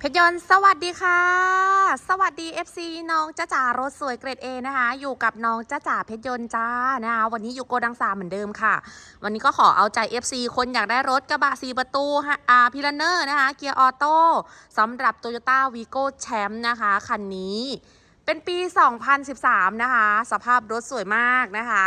เพชรยนต์สวัสดีค่ะ สวัสดี FC น้องจ้าจ๋ารถสวยเกรด A นะคะ อยู่กับน้องจ้าจ๋าเพชรยนต์จ้านะคะวันนี้อยู่โกดังสามเหมือนเดิมค่ะ วันนี้ก็ขอเอาใจ FC คนอยากได้รถกระบะสีประตูฮะอาพิลเนอร์นะคะเกียร์ออโต้สำหรับ Toyota Vigo Champ นะคะ คันนี้ เป็นปี 2013 นะคะ สภาพรถสวยมากนะคะ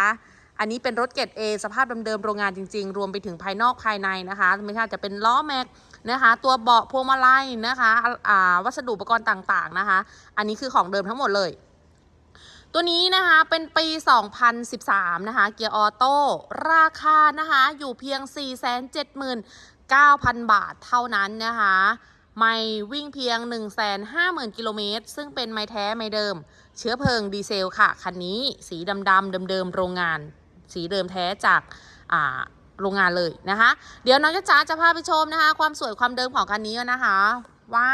อันนี้เป็นรถเกรด A สภาพเดิมๆโรงงานจริง ๆ รวมไปถึงภายนอกภายในนะคะ ไม่ใช่จะเป็นล้อแม็ก นะคะ ตัวเบาะพวงมาลัยนะคะอ่าวัสดุอุปกรณ์ต่างๆนะคะ อันนี้คือของเดิมทั้งหมดเลย ตัวนี้นะคะเป็นปี 2013 นะคะ เกียร์ออโต้ราคานะคะอยู่เพียง 479,000 บาทเท่านั้นนะคะไม่วิ่งเพียง 150,000 กิโลเมตร ซึ่งเป็นไม่แท้ไม่เดิม เชื้อเพลิงดีเซลค่ะ คันนี้สีดำๆเดิมๆโรงงาน สีเดิมแท้จากอ่า โรงงานเลยนะคะ เดี๋ยวน้องจ๊ะจ๋าจะพาไปชมนะคะ ความสวยความเดิมของคันนี้นะคะ ว่า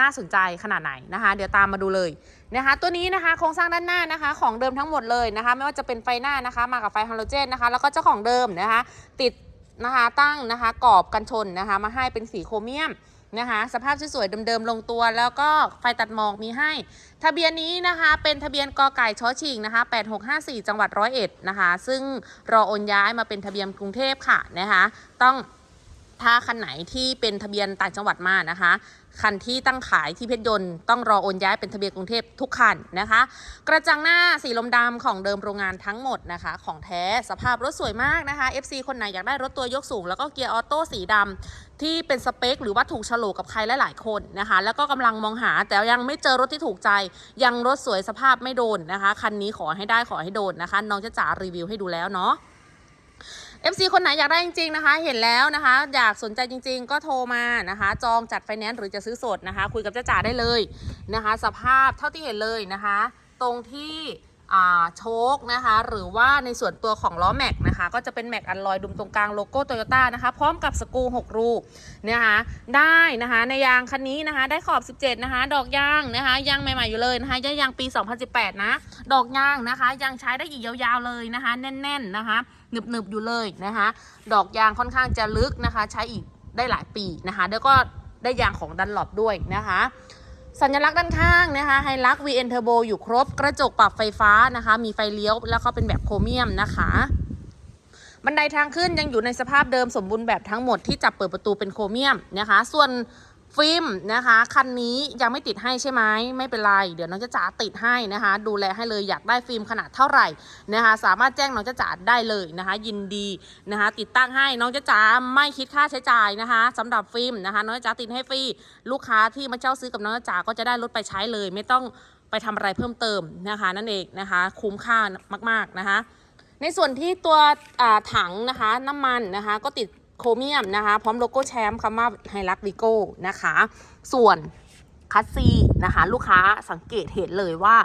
น่าสนใจขนาดไหนนะคะ เดี๋ยวตามมาดูเลยนะคะ ตัวนี้นะคะโครงสร้างด้านหน้านะคะ ของเดิมทั้งหมดเลยนะคะ ไม่ว่าจะเป็นไฟหน้านะคะ มากับไฟฮาโลเจนนะคะ แล้วก็เจ้าของเดิมนะคะ ติดนะคะตั้งนะคะกรอบกันชนนะคะ มาให้เป็นสีโครเมียม นะคะ สภาพสวยๆเดิมๆลงตัว แล้วก็ไฟตัดหมอกมีให้ ทะเบียนนี้นะคะเป็นทะเบียนกอไก่ชอชิงนะคะ8654 จังหวัดร้อยเอ็ดนะคะ ซึ่งรอโอนย้ายมาเป็นทะเบียนกรุงเทพค่ะนะคะ ต้อง ถ้าคันไหนที่เป็นทะเบียนต่างจังหวัดมานะคะ คันที่ตั้งขายที่เพชรยนต์ต้องรอโอนย้ายเป็นทะเบียนกรุงเทพทุกคันนะคะ กระจังหน้าสีลมดำของเดิมโรงงานทั้งหมดนะคะ ของแท้สภาพรถสวยมากนะคะ FC คนไหนอยากได้รถตัวยกสูง แล้วก็เกียร์ออโต้สีดำที่เป็นสเปค หรือว่าถูกโฉลกกับใครหลายๆคนนะคะ แล้วก็กำลังมองหาแต่ยังไม่เจอรถที่ถูกใจ ยังรถสวยสภาพไม่โดนนะคะ คันนี้ขอให้ได้ขอให้โดนนะคะ น้องจะจ๋ารีวิวให้ดูแล้วเนาะ FC คนไหนอยากได้จริงๆนะคะ เห็นแล้วนะคะ อยากสนใจจริง ๆ ก็โทรมานะคะ จองจัดไฟแนนซ์หรือจะซื้อสดนะคะ คุยกับเจ้าจ๋าได้เลยนะคะ สภาพเท่าที่เห็นเลยนะคะ ตรงที่โชคนะคะ หรือว่าในส่วนตัวของล้อแม็กนะคะ ก็จะเป็นแม็กอันลอยดุมตรงกลางโลโก้โตโยต้านะคะ พร้อมกับสกรู6 รูนะคะ ได้นะคะในยางคันนี้นะคะ ได้ขอบ 17 นะคะ ดอกยางนะคะยางใหม่ๆอยู่เลยนะคะยางยางปี 2018 นะ ดอกยางนะคะยังใช้ได้อีกยาวๆเลยนะคะ แน่นๆนะคะ หนึบๆอยู่เลยนะคะ ดอกยางค่อนข้างจะลึกนะคะ ใช้อีกได้หลายปีนะคะ แล้วก็ได้ยางของดันหลบด้วยนะคะ สัญลักษณ์ด้านข้างนะคะไฮลัก VN Turbo อยู่ครบกระจกปรับไฟฟ้านะคะ มีไฟเลี้ยวแล้วก็เป็นแบบโครเมียมนะคะบันไดทางขึ้นยังอยู่ในสภาพเดิมสมบูรณ์แบบทั้งหมดที่จับเปิดประตูเป็นโครเมียมนะคะ ส่วน ฟิล์มนะคะ คันนี้ยังไม่ติดให้ใช่ไหมไม่เป็นไร เดี๋ยวน้องจะจ๋าติดให้นะคะ ดูแลให้เลยอยากได้ฟิล์มขนาดเท่าไหร่นะคะ สามารถแจ้งน้องจะจ๋าได้เลยนะคะ ยินดีนะคะ ติดตั้งให้น้องจะจ๋าไม่คิดค่าใช้จ่ายนะคะสำหรับฟิล์มนะคะ น้องจะจ๋าติดให้ฟรีลูกค้าที่มาเช่าซื้อกับน้องจะจ๋าก็จะได้รถไปใช้เลย ไม่ต้องไปทำอะไรเพิ่มเติมนะคะ นั่นเองนะคะ คุ้มค่ามาก ๆนะคะในส่วนที่ตัวอ่าถังนะคะน้ำมันนะคะก็ติด โครเมียมนะคะ พร้อมโลโก้แชมป์คำว่าไฮรักวิโก้นะคะ ส่วนคัสซีนะคะ ลูกค้าสังเกตเห็นเลยว่า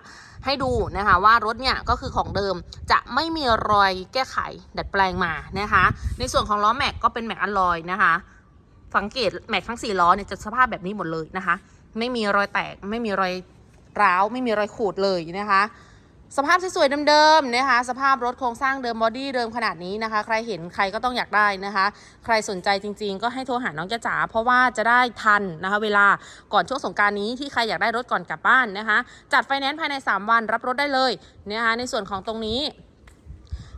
ให้ดูนะคะว่ารถเนี่ยก็คือของเดิมจะไม่มีรอยแก้ไขดัดแปลงมานะคะ ในส่วนของล้อแม็กก็เป็นแม็กอัลลอยนะคะสังเกตแม็กทั้ง4ล้อเนี่ยจะสภาพแบบนี้หมดเลยนะคะ ไม่มีรอยแตกไม่มีรอยร้าวไม่มีรอยขูดเลยนะคะ สภาพสวยๆเดิมๆนะคะ สภาพรถโครงสร้างเดิมบอดี้เดิมขนาดนี้นะคะ ใครเห็นใครก็ต้องอยากได้นะคะ ใครสนใจจริง ๆ ก็ให้โทรหาน้องจ้าจ๋าเพราะว่าจะได้ทันนะคะ เวลาก่อนช่วงสงการนี้ที่ใครอยากได้รถก่อนกลับบ้านนะคะ จัดไฟแนนซ์ภายใน 3 วันรับรถได้เลยนะคะในส่วนของตรงนี้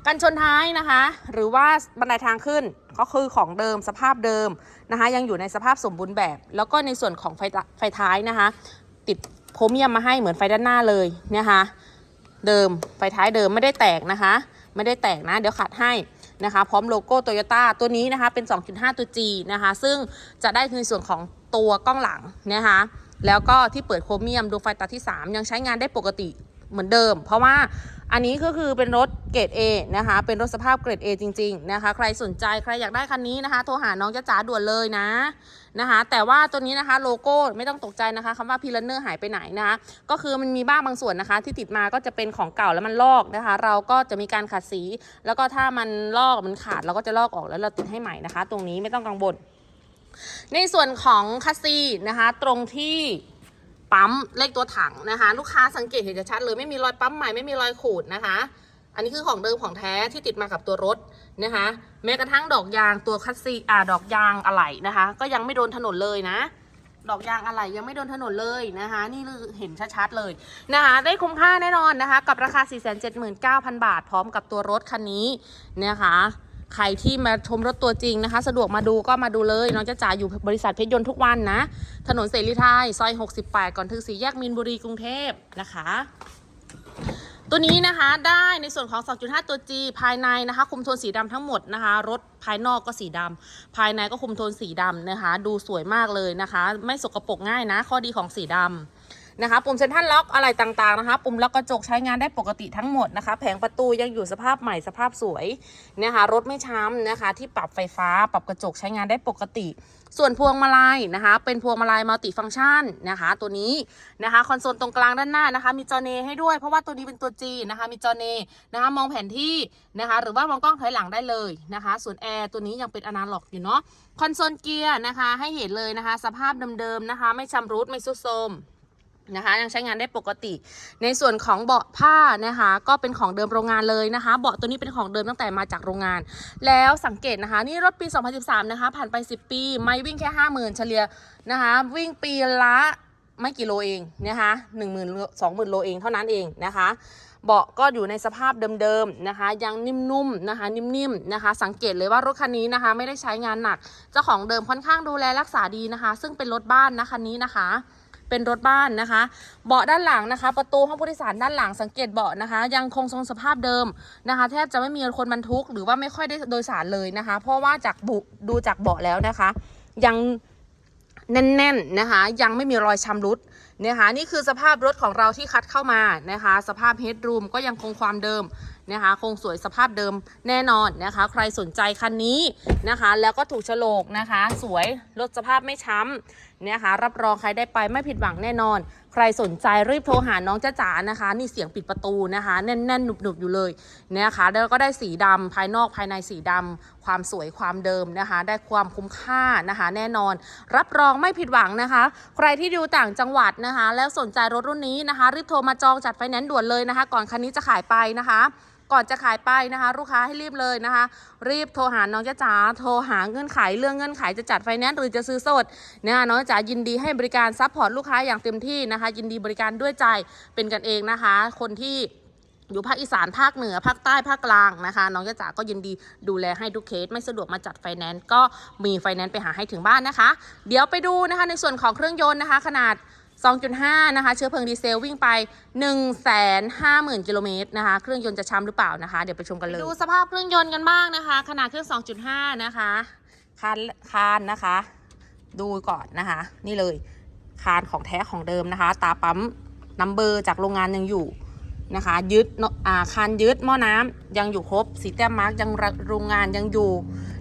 กันชนท้ายนะคะ หรือว่าบันไดทางขึ้นก็คือของเดิมสภาพเดิมนะคะ ยังอยู่ในสภาพสมบูรณ์แบบ แล้วก็ในส่วนของไฟไฟท้ายนะคะ ติดโครเมียมมาให้เหมือนไฟด้านหน้าเลยนะคะ เดิมไฟท้ายเดิมไม่ได้แตกนะคะ ไม่ได้แตกนะ เดี๋ยวขัดให้นะคะ พร้อมโลโก้โตโยต้าตัวนี้นะคะเป็น 2.5 ตัว G นะคะ ซึ่งจะได้ในส่วนของตัวกล้องหลังนะคะ แล้วก็ที่เปิดโครเมียมดวงไฟตาที่ 3 ยังใช้งานได้ปกติเหมือนเดิม เพราะว่า อันนี้ก็คือเป็นรถเกรด A นะคะ เป็นรถสภาพเกรด A จริง ๆ นะคะ ใครสนใจใครอยากได้คันนี้นะคะ โทรหาน้องจ้าจ๋าด่วนเลยนะนะคะ แต่ว่าตัวนี้นะคะโลโก้ไม่ต้องตกใจนะคะคำว่าพีลันเนอร์หายไปไหนนะคะ ก็คือมันมีบ้างบางส่วนนะคะ ที่ติดมาก็จะเป็นของเก่าแล้วมันลอกนะคะ เราก็จะมีการขัดสี แล้วก็ถ้ามันลอกมันขาดเราก็จะลอกออกแล้วเราติดให้ใหม่นะคะ ตรงนี้ไม่ต้องกังวลในส่วนของคัสซีนะคะตรงที่ ปั๊มเลขตัวถังนะคะ ลูกค้าสังเกตเห็นจะชัดเลยไม่มีรอยปั๊มใหม่ไม่มีรอยขูดนะคะ อันนี้คือของเดิมของแท้ที่ติดมากับตัวรถนะคะ แม้กระทั่งดอกยางตัวคัสซีอ่าดอกยางอะไหล่นะคะ ก็ยังไม่โดนถนนเลยนะ ดอกยางอะไหล่ยังไม่โดนถนนเลยนะคะ นี่เห็นชัดๆเลยนะคะ ได้คุ้มค่าแน่นอนนะคะ กับราคา 479,000 บาท พร้อมกับตัวรถคันนี้นะคะ ใครที่มาชมรถตัวจริงนะคะ สะดวกมาดูก็มาดูเลย น้องจะจ่ายอยู่บริษัทเพชรยนต์ทุกวันนะ ถนนเสรีไทยซอย 68 ก่อนถึงสี่แยกมีนบุรีกรุงเทพนะคะ ตัวนี้นะคะได้ในส่วนของ 2.5 ตัว G ภายในนะคะ คุมโทนสีดำทั้งหมดนะคะ รถภายนอกก็สีดำภายในก็คุมโทนสีดำนะคะ ดูสวยมากเลยนะคะ ไม่สกปรกง่ายนะ ข้อดีของสีดำ นะคะปุ่มเซ็นทรัลล็อกอะไรต่างๆนะคะปุ่มล็อกกระจกใช้งานได้ปกติทั้งหมดนะคะ แผงประตูยังอยู่สภาพใหม่สภาพสวยนะคะรถไม่ช้ำนะคะ ที่ปรับไฟฟ้าปรับกระจกใช้งานได้ปกติ ส่วนพวงมาลัยนะคะ เป็นพวงมาลัยมัลติฟังก์ชันนะคะ ตัวนี้นะคะคอนโซลตรงกลางด้านหน้านะคะ มีจอเนให้ด้วยเพราะว่าตัวนี้เป็นตัว G นะคะมีจอเนนะคะมองแผนที่นะคะ หรือว่ามองกล้องถอยหลังได้เลยนะคะ ส่วนแอร์ตัวนี้ยังเป็นอนาล็อกอยู่เนาะคอนโซลเกียร์นะคะให้เห็นเลยนะคะ สภาพเดิมๆนะคะ ไม่ชำรุดไม่ซุดโทรม นะคะยังใช้งานได้ปกติ ในส่วนของเบาะผ้านะคะก็เป็นของเดิมโรงงานเลยนะคะ เบาะตัวนี้เป็นของเดิมตั้งแต่มาจากโรงงาน แล้วสังเกตนะคะนี่รถปี 2013 นะคะ ผ่านไป 10 ปี ไม่วิ่งแค่ 50,000 เฉลี่ยนะคะ วิ่งปีละไม่กี่โลเองนะคะ1 0 0 0 0 20,000โลเองเท่านั้นเองนะคะ เบาะก็อยู่ในสภาพเดิมๆนะคะ ยังนิ่มๆนะคะ นิ่มๆนะคะ สังเกตเลยว่ารถคันนี้นะคะ ไม่ได้ใช้งานหนัก เจ้าของเดิมค่อนข้างดูแลรักษาดีนะคะ ซึ่งเป็นรถบ้านนะคันนี้นะคะ เป็นรถบ้านนะคะ เบาะด้านหลังนะคะ ประตูห้องผู้โดยสารด้านหลังสังเกตเบาะนะคะ ยังคงทรงสภาพเดิมนะคะ แทบจะไม่มีคนบรรทุก หรือว่าไม่ค่อยได้โดยสารเลยนะคะ เพราะว่าจากบุดูจากเบาะแล้วนะคะ ยังแน่นๆนะคะ ยังไม่มีรอยชำรุดนะคะนี่คือสภาพรถของเราที่คัดเข้ามานะคะ สภาพเฮดรูมก็ยังคงความเดิมนะคะ คงสวยสภาพเดิมแน่นอนนะคะ ใครสนใจคันนี้นะคะ แล้วก็ถูกโฉลกนะคะ สวยรถสภาพไม่ช้ำนะคะ รับรองใครได้ไปไม่ผิดหวังแน่นอน ใครสนใจรีบโทรหาน้องจ้าจ๋านะคะ นี่เสียงปิดประตูนะคะ แน่นๆหนุบๆอยู่เลยนะคะ แล้วก็ได้สีดำภายนอกภายในสีดำความสวยความเดิมนะคะ ได้ความคุ้มค่านะคะ แน่นอน รับรองไม่ผิดหวังนะคะ ใครที่ดูต่างจังหวัดนะคะ แล้วสนใจรถรุ่นนี้นะคะ รีบโทรมาจองจัดไฟแนนซ์ด่วนเลยนะคะ ก่อนคันนี้จะขายไปนะคะ ก่อนจะขายไปนะคะ ลูกค้าให้รีบเลยนะคะ รีบโทรหาน้องจ้าจ๋าโทรหาเงื่อนไขเรื่องเงื่อนไขจะจัดไฟแนนซ์หรือจะซื้อสดนะคะน้องจ๋ายินดีให้บริการซัพพอร์ตลูกค้าอย่างเต็มที่นะคะ ยินดีบริการด้วยใจเป็นกันเองนะคะ คนที่อยู่ภาคอีสานภาคเหนือภาคใต้ภาคกลางนะคะ น้องจ้าจ๋าก็ยินดีดูแลให้ทุกเคส ไม่สะดวกมาจัดไฟแนนซ์ก็มีไฟแนนซ์ไปหาให้ถึงบ้านนะคะ เดี๋ยวไปดูนะคะในส่วนของเครื่องยนต์นะคะ ขนาด 2.5 นะคะ เชื้อเพลิงดีเซลวิ่งไป 150,000 กิโลเมตรนะคะ เครื่องยนต์จะช้ำหรือเปล่านะคะ เดี๋ยวไปชมกันเลย ดูสภาพเครื่องยนต์กันบ้างนะคะ ขนาดเครื่อง 2.5 นะคะคานคานนะคะ ดูก่อนนะคะ นี่เลยคานของแท้ของเดิมนะคะ ตาปั๊มนัมเบอร์จากโรงงานยังอยู่ นะคะ ยึดอาคานยึดหม้อน้ำยังอยู่ครบ สีแต้มมาร์กยังระโรงงานยังอยู่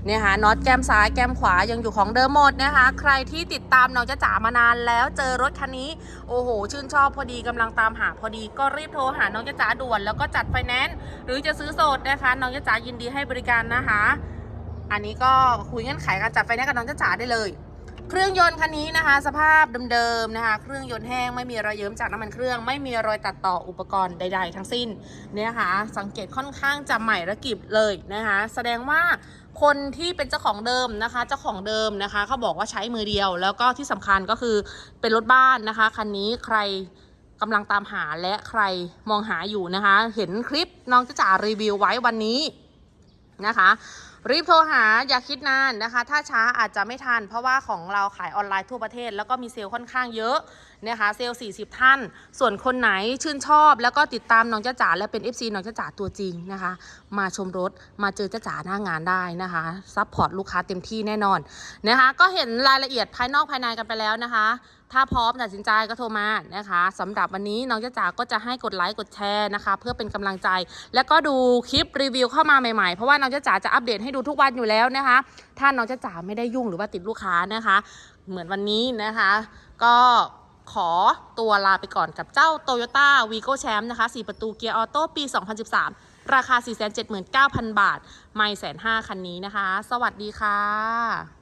นะคะน็อตแก้มซ้ายแก้มขวายังอยู่ของเดิมหมดนะคะ ใครที่ติดตามน้องจะจ๋ามานานแล้วเจอรถคันนี้ โอ้โห ชื่นชอบพอดีกำลังตามหาพอดีก็รีบโทรหาน้องจะจ๋าด่วน แล้วก็จัดไฟแนนซ์หรือจะซื้อสดนะคะ น้องจะจ๋ายินดีให้บริการนะคะ อันนี้ก็คุยเงื่อนไขการจัดไฟแนนซ์กับน้องจะจ๋าได้เลย เครื่องยนต์คันนี้นะคะ สภาพเดิมๆนะคะ เครื่องยนต์แห้งไม่มีรอยเยิ้มจากน้ำมันเครื่อง ไม่มีรอยตัดต่ออุปกรณ์ใด ๆ ทั้งสิ้นเนี่ยนะคะสังเกตค่อนข้างจะใหม่ระกิบเลยนะคะ แสดงว่าคนที่เป็นเจ้าของเดิมนะคะ เจ้าของเดิมนะคะเขาบอกว่าใช้มือเดียว แล้วก็ที่สำคัญก็คือเป็นรถบ้านนะคะคันนี้ใครกำลังตามหาและใครมองหาอยู่นะคะ เห็นคลิปน้องจะจ่ารีวิวไว้วันนี้นะคะ รีบโทรหาอย่าคิดนานนะคะ ถ้าช้าอาจจะไม่ทัน เพราะว่าของเราขายออนไลน์ทั่วประเทศ แล้วก็มีเซลล์ค่อนข้างเยอะ นะคะเซลล์40 ท่าน ส่วนคนไหนชื่นชอบ แล้วก็ติดตามน้องจ้าจ๋าและเป็น FC น้องจ้าจ๋าตัวจริงนะคะ มาชมรถมาเจอจ้าจ๋าหน้างานได้นะคะซัพพอร์ตลูกค้าเต็มที่แน่นอนนะคะก็เห็นรายละเอียดภายนอกภายในกันไปแล้วนะคะ ถ้าพร้อมตัดสินใจก็โทรมานะคะสำหรับวันนี้น้องจ้าจ๋าก็จะให้กดไลค์กดแชร์นะคะ เพื่อเป็นกำลังใจ แล้วก็ดูคลิปรีวิวเข้ามาใหม่ๆ เพราะว่าน้องจ้าจ๋าจะอัปเดตให้ดูทุกวันอยู่แล้วนะคะถ้าน้องจ้าจ๋าไม่ได้ยุ่งหรือว่าติดลูกค้านะคะ เหมือนวันนี้นะคะ ก็ ขอตัวลาไปก่อนกับเจ้า Toyota Vigo Champ นะคะ 4 ประตูเกียร์ออโต้ปี 2013 ราคา 479,000 บาท ไม่แสนห้าคันนี้นะคะ สวัสดีค่ะ